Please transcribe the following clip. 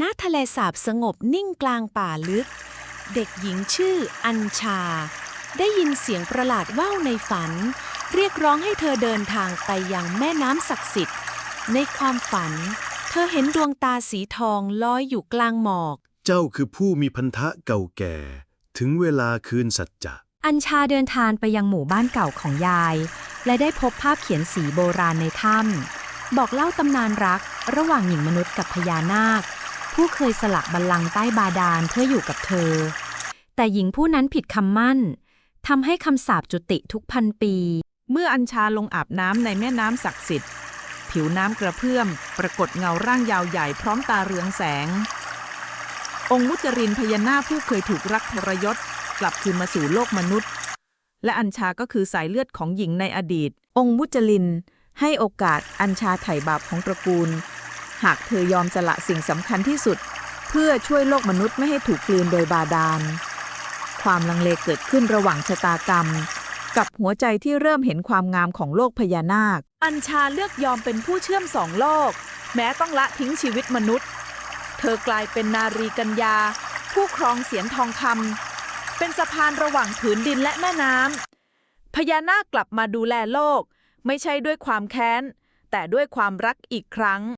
ณทะเลสาบสงบนิ่งกลางป่าลึก เด็กหญิงชื่ออัญชา ได้ยินเสียงประหลาดว่าวในฝัน เรียกร้องให้เธอเดินทางไปยังแม่น้ำศักดิ์สิทธิ์ ในความฝัน เธอเห็นดวงตาสีทองลอยอยู่กลางหมอก เจ้าคือผู้มีพันธะเก่าแก่ ถึงเวลาคืนสัจจะอัญชาเดินทางไปยังหมู่บ้านเก่าของยาย และได้พบภาพเขียนสีโบราณในถ้ำบอกเล่าตำนานรักระหว่างหญิงมนุษย์กับพญานาค ผู้เคยสลักบัลลังก์ใต้บาดาลเพื่ออยู่กับเธอ แต่หญิงผู้นั้นผิดคำมั่นทำให้คำสาปจุติทุกพันปี เมื่ออัญชาลงอาบน้ำในแม่น้ำศักดิ์สิทธิ์ ผิวน้ำกระเพื่อม ปรากฏเงาร่างยาวใหญ่พร้อมตาเรืองแสง องค์มุจรินพญานาคผู้เคยถูกรักทรยศ กลับคืนมาสู่โลกมนุษย์ และอัญชาก็คือสายเลือดของหญิงในอดีต องค์มุจลินให้โอกาสอัญชาไถ่บาปของตระกูล หากเธอยอมสละสิ่งสำคัญที่สุด เพื่อช่วยโลกมนุษย์ไม่ให้ถูกกลืนโดยบาดาล ความลังเลเกิดขึ้นระหว่างชะตากรรม กับหัวใจที่เริ่มเห็นความงามของโลกพญานาค อัญชาเลือกยอมเป็นผู้เชื่อมสองโลก แม้ต้องละทิ้งชีวิตมนุษย์ เธอกลายเป็นนารีกัญญา ผู้ครองเสียนทองคำเป็นสะพานระหว่างผืนดินและแม่น้ำพญานาคกลับมาดูแลโลก ไม่ใช่ด้วยความแค้นแต่ด้วยความรักอีกครั้ง